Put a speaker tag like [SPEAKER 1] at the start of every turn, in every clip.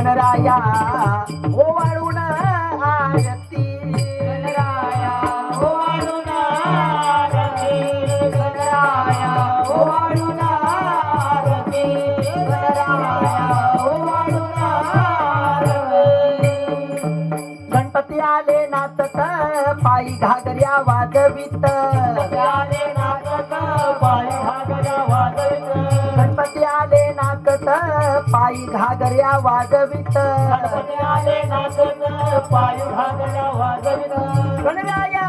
[SPEAKER 1] गणराया ओवाळून आरती.
[SPEAKER 2] गणराया ओवाळून आरती. गणराया ओवाळून आरती. गणराया ओवाळून आरती
[SPEAKER 1] गणपती आले नाचत पायी घागऱ्या वाजवित.
[SPEAKER 2] आले नाचत पायी घागऱ्या वाजवित.
[SPEAKER 1] पायी घागऱ्या वाजवित.
[SPEAKER 2] पायी घागऱ्या वाजवित.
[SPEAKER 1] गणराया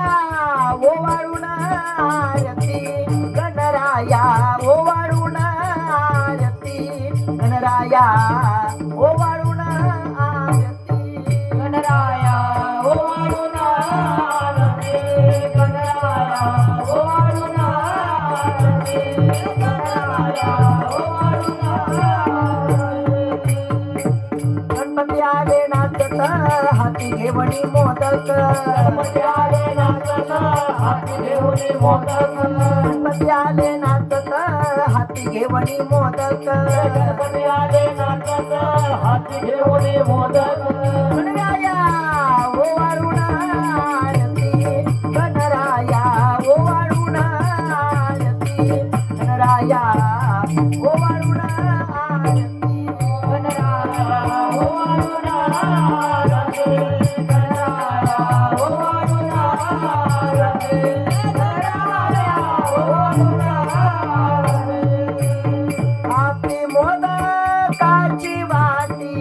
[SPEAKER 1] ओवाळून आरती. गणराया ओवाळून आरती. गणराया ओवाळून हाती घेवणी मोदक.
[SPEAKER 2] गणपती आले नाचत हाती घेऊन मोदक.
[SPEAKER 1] गणपती आले नाचत हाती घेवणी मोदक.
[SPEAKER 2] गणपती आले नाचत हाती घेवणी मोदक.
[SPEAKER 1] आपली मोदकाची वाटी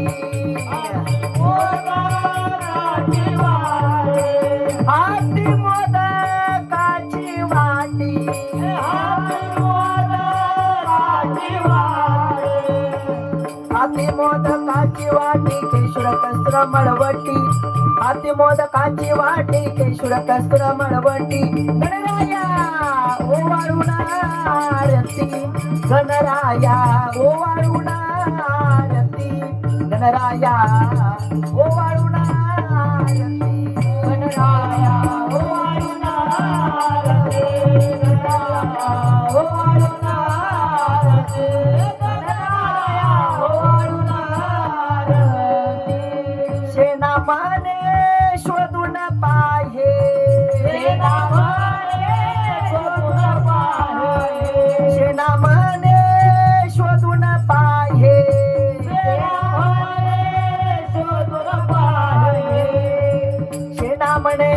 [SPEAKER 1] हाती मोदकाची वाटी केशुर कस्त्र मळवटी. हाती मोदकाची वाटी केशुर कस्त्र मळवटी. गणराया ओ आरती गणराया ओ आरती गणराया ओ आरती
[SPEAKER 2] गणराया ओवाळून आरती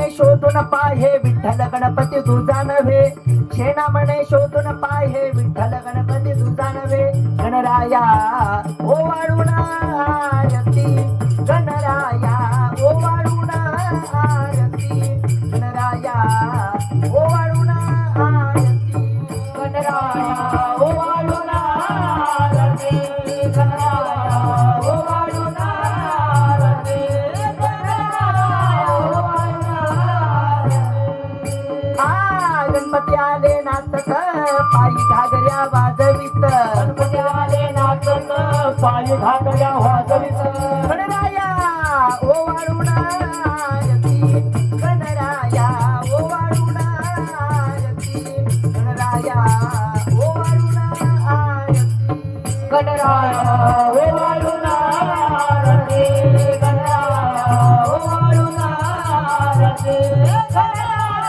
[SPEAKER 1] म्हणे शोधून पाय हे विठ्ठल गणपती तुझा नव्हे शेणा म्हणे शोधून पाय हे विठ्ठल गणपती तुझा नव्हे गणराया ओवाळून आरती गणराया ओवाळून आरती गणराया ओवाळून आरती
[SPEAKER 2] गणराया ओवाळून आरती गणराया
[SPEAKER 1] आले नाचत पायी वाजवित. गणराया गणराया गणराया
[SPEAKER 2] गणराया गणराया गणराया